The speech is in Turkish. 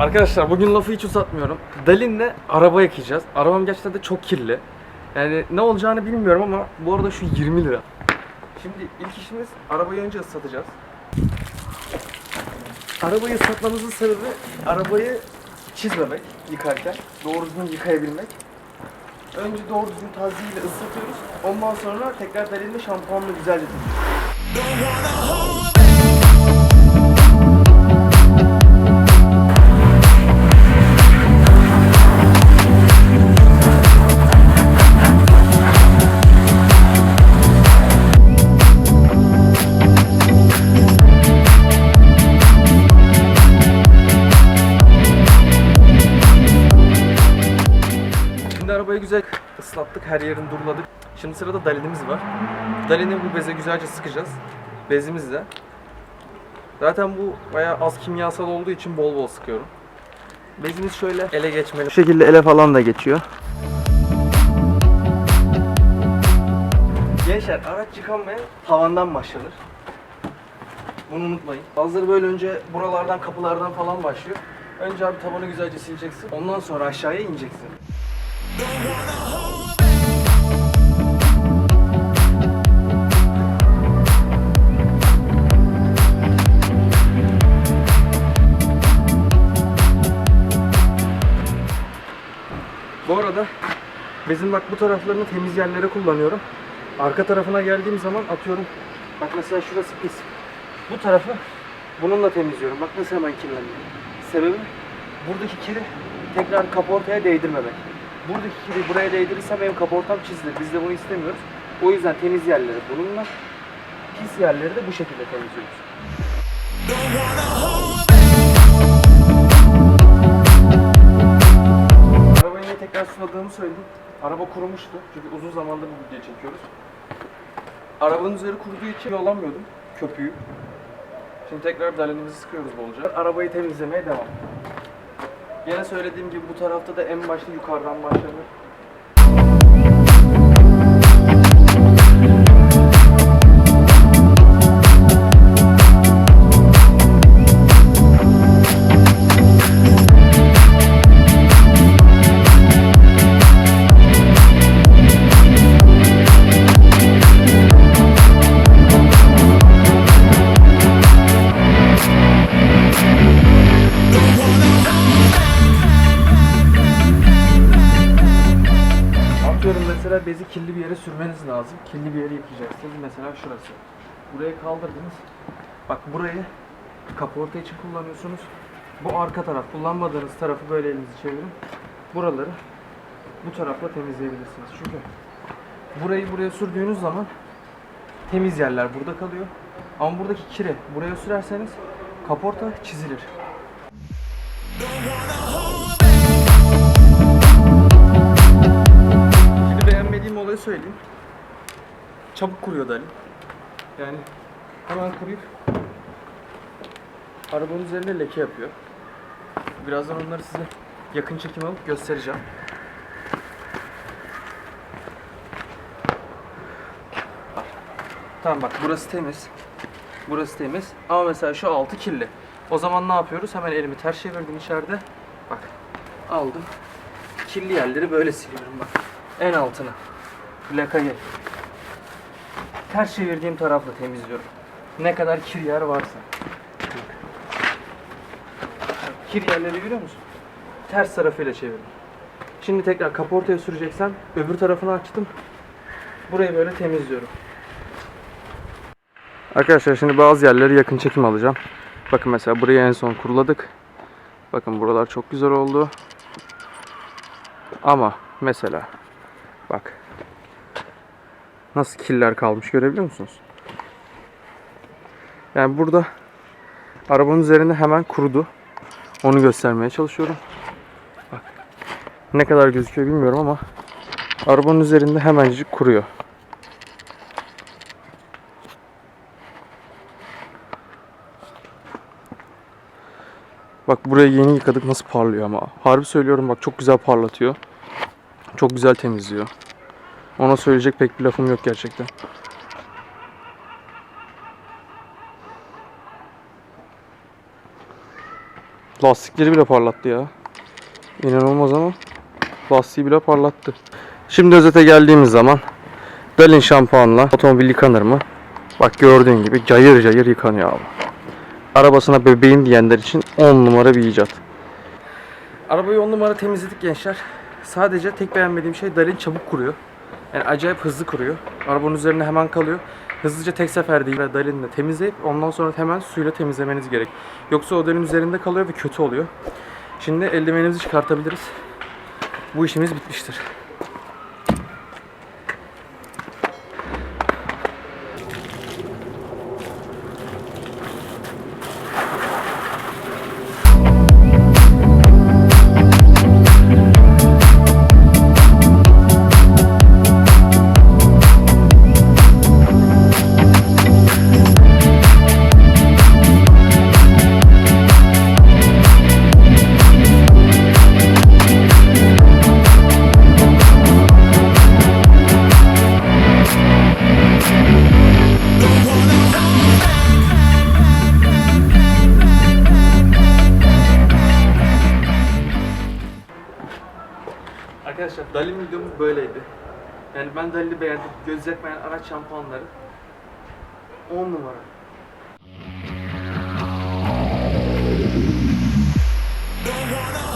Arkadaşlar bugün lafı hiç uzatmıyorum. Dalin'le araba yakacağız. Arabam gerçekten de çok kirli. Yani ne olacağını bilmiyorum ama bu arada şu 20 lira. Şimdi ilk işimiz arabayı önce ıslatacağız. Arabayı ıslatmamızın sebebi arabayı çizmemek yıkarken. Doğru düzgün yıkayabilmek. Önce doğru düzgün taziyeyle ıslatıyoruz. Ondan sonra tekrar Dalin'le şampuanla güzelce Şimdi güzel ıslattık, her yerini duruladık. Şimdi sırada dalinimiz var. Dalini bu beze güzelce sıkacağız. Bezimizle. Zaten bu bayağı az kimyasal olduğu için bol bol sıkıyorum. Bezimiz şöyle ele geçmeli. Bu şekilde ele falan da geçiyor. Gençler araç yıkanmaya tavandan başlanır. Bunu unutmayın. Bazıları böyle önce buralardan, kapılardan falan başlıyor. Önce abi tavanı güzelce sileceksin. Ondan sonra aşağıya ineceksin. Bu arada bezin bak bu taraflarını temiz yerlere kullanıyorum. Arka tarafına geldiğim zaman atıyorum. Bak mesela şurası pis. Bu tarafı bununla temizliyorum. Bak nasıl hemen kirleniyor. Sebebi buradaki kiri tekrar kaportaya değdirmemek. Buradaki kiri buraya değdirirsem benim kaportam çizilir. Biz de bunu istemiyoruz. O yüzden temiz yerleri bununla, pis yerleri de bu şekilde temizliyoruz. Arabayı niye tekrar suladığımı söyleyeyim. Araba kurumuştu. Çünkü uzun zamandır bu video çekiyoruz. Arabanın üzeri kuruduğu için yolamıyordum köpüğü. Şimdi tekrar dalenimizi sıkıyoruz bolca. Arabayı temizlemeye devam. Yine söylediğim gibi bu tarafta da en başta yukarıdan başlanır. Atıyorum mesela bezi kirli bir yere sürmeniz lazım. Kirli bir yere yıkayacaksınız. Mesela şurası. Burayı kaldırdınız. Bak burayı kaporta için kullanıyorsunuz. Bu arka taraf. Kullanmadığınız tarafı böyle elinizi çevirin. Buraları bu tarafla temizleyebilirsiniz. Çünkü burayı buraya sürdüğünüz zaman temiz yerler burada kalıyor. Ama buradaki kiri buraya sürerseniz kaporta çizilir. Söyleyeyim. Çabuk kuruyor Dali. Yani hemen kuruyup arabanın üzerine leke yapıyor. Birazdan onları size yakın çekim alıp göstereceğim. Tamam bak burası temiz. Burası temiz. Ama mesela şu altı kirli. O zaman ne yapıyoruz? Hemen elimi ters çevirdim içeride. Bak aldım. Kirli yerleri böyle siliyorum bak. En altına. Plakayı. Ters çevirdiğim tarafla temizliyorum. Ne kadar kir yer varsa. Kir yerleri görüyor musun? Ters tarafıyla çevirdim. Şimdi tekrar kaportaya süreceksen öbür tarafını açtım. Burayı böyle temizliyorum. Arkadaşlar şimdi bazı yerleri yakın çekim alacağım. Bakın mesela burayı en son kuruladık. Bakın buralar çok güzel oldu. Ama mesela bak nasıl killer kalmış görebiliyor musunuz? Yani burada arabanın üzerinde hemen kurudu. Onu göstermeye çalışıyorum. Bak ne kadar gözüküyor bilmiyorum ama arabanın üzerinde hemencik kuruyor. Bak burayı yeni yıkadık nasıl parlıyor ama. Harbi söylüyorum bak çok güzel parlatıyor. Çok güzel temizliyor. Ona söyleyecek pek bir lafım yok gerçekten. Lastikleri bile parlattı ya. İnanılmaz ama lastiği bile parlattı. Şimdi özete geldiğimiz zaman Dalin şampuanla otomobil yıkanır mı? Bak gördüğün gibi cayır cayır yıkanıyor abi. Arabasına bebeğim diyenler için 10 numara bir icat. Arabayı 10 numara temizledik gençler. Sadece tek beğenmediğim şey Dalin çabuk kuruyor. Yani acayip hızlı kuruyor. Arabanın üzerine hemen kalıyor. Hızlıca tek seferde Dalin'le temizleyip ondan sonra hemen suyla temizlemeniz gerek. Yoksa o Dalin üzerinde kalıyor ve kötü oluyor. Şimdi eldivenimizi çıkartabiliriz. Bu işimiz bitmiştir. Arkadaşlar Dali videomuz böyleydi. Yani ben Dali'yi beğendim. Göz yakmayan araç şampuanları. 10 numara. Don't wanna